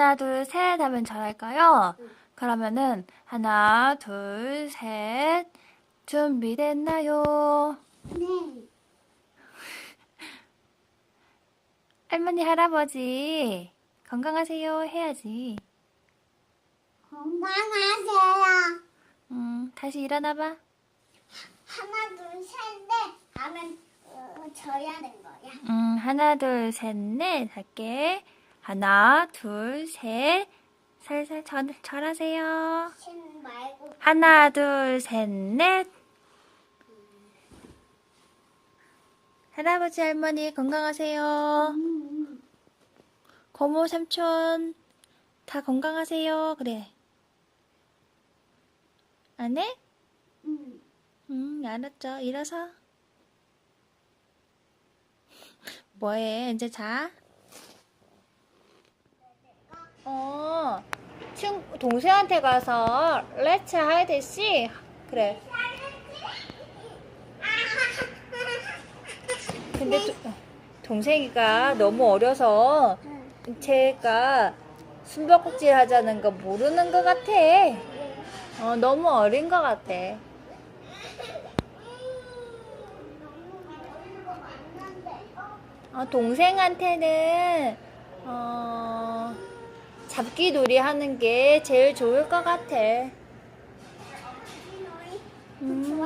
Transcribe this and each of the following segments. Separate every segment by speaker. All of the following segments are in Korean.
Speaker 1: 하나, 둘, 셋 하면 잘할까요? 그러면은 하나, 둘, 셋. 준비됐나요?
Speaker 2: 네.
Speaker 1: 할머니, 할아버지. 건강하세요 해야지.
Speaker 2: 건강하세요.
Speaker 1: 음, 다시 일어나봐.
Speaker 2: 하나, 둘, 셋, 넷 하면 어, 져야 된 거야.
Speaker 1: 음, 하나, 둘, 셋, 넷 할게. 하나, 둘, 셋. 살살 절하세요.
Speaker 2: 말고
Speaker 1: 하나, 둘, 셋, 넷. 할아버지, 할머니 건강하세요.
Speaker 2: 음,
Speaker 1: 고모, 삼촌 다 건강하세요. 그래. 안 해?
Speaker 2: 음.
Speaker 1: 음, 알았죠. 일어서. 뭐해? 이제 자. 어, 친 동생한테 가서 Let's hide seek. 그래. 근데 도- 동생이가 너무 어려서 제가 숨바꼭질 하자는 거 모르는 것 같아. 어, 너무 어린 것 같아. 어, 동생한테는 어, 잡기 놀이 하는 게 제일 좋을 것 같아. 음.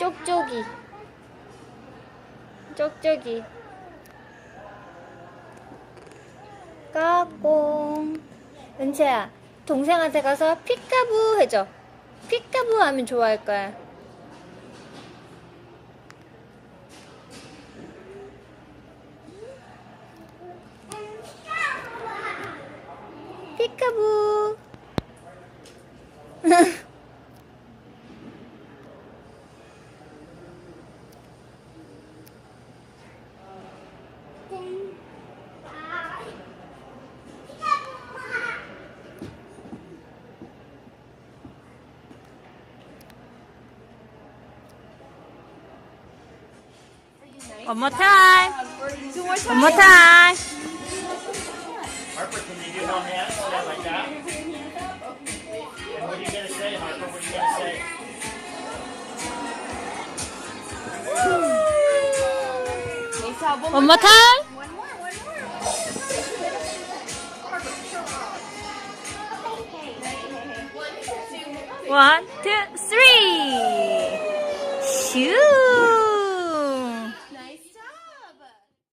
Speaker 1: 쪽쪽이. 쪽쪽이. 까꿍. 은채야, 동생한테 가서 피카부 해줘. 피카부 하면 좋아할 거야. দেখাবো One more time. One more time.
Speaker 3: Harper, can you do no hands? Yeah, like that. And what are you gonna say, Harper? What are you gonna say?
Speaker 1: One more time. One, two, three. Shoo.